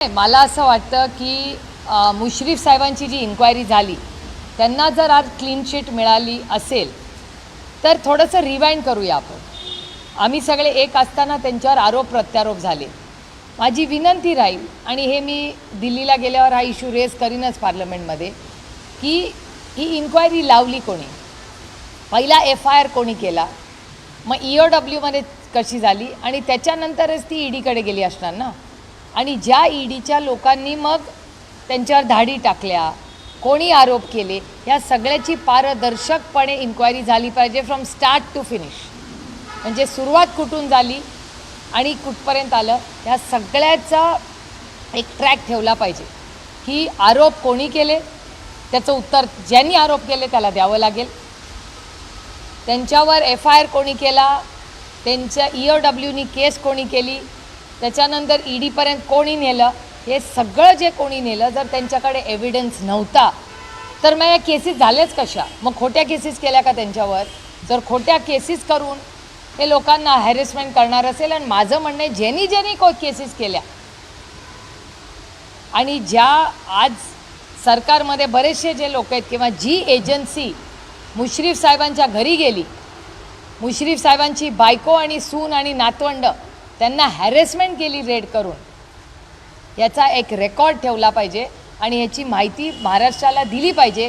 नाही, मला असं वाटतं की मुश्रीफ साहेबांची जी इन्क्वायरी झाली त्यांना जर आज क्लीन शीट मिळाली असेल तर थोडंसं रिवाइंड करूया आपण. आम्ही सगळे एक असताना त्यांच्यावर आरोप प्रत्यारोप झाले. माझी विनंती राहील आणि हे मी दिल्लीला गेल्यावर हा इश्यू रेज करीनच पार्लमेंटमध्ये की ही इन्क्वायरी लावली कोणी? पहिला एफ आय आर कोणी केला? मग ई ओ डब्ल्यूमध्ये कशी झाली? आणि त्याच्यानंतरच ती ईडीकडे गेली असणार ना? आणि ज्या ईडीच्या लोकांनी मग त्यांच्यावर धाडी टाकल्या कोणी आरोप केले ह्या सगळ्याची पारदर्शकपणे इन्क्वायरी झाली पाहिजे फ्रॉम स्टार्ट टू फिनिश म्हणजे सुरुवात कुठून झाली आणि कुठपर्यंत आलं ह्या सगळ्याचा एक ट्रॅक ठेवला पाहिजे. की आरोप कोणी केले? त्याचं उत्तर ज्यांनी आरोप केले त्याला द्यावं लागेल. त्यांच्यावर एफ आय आर कोणी केला? त्यांच्या ई ओ डब्ल्यूनी केस कोणी केली? त्याच्यानंतर ई डीपर्यंत कोणी नेलं? हे सगळं जे कोणी नेलं जर त्यांच्याकडे एव्हिडन्स नव्हता तर मग या केसेस झाल्याच कशा? मग खोट्या केसेस केल्या का त्यांच्यावर? जर खोट्या केसेस करून हे लोकांना हॅरेसमेंट करणार असेल आणि माझं म्हणणं आहे ज्यांनी ज्यांनी को केसेस केल्या आणि ज्या आज सरकारमध्ये बरेचसे जे लोक आहेत किंवा जी एजन्सी मुश्रीफ साहेबांच्या घरी गेली मुश्रीफ साहेबांची बायको आणि सून आणि नातवंड त्यांना हॅरेसमेंट केली रेड करून. याचा एक रेकॉर्ड ठेवला पाहिजे आणि याची माहिती महाराष्ट्राला दिली पाहिजे.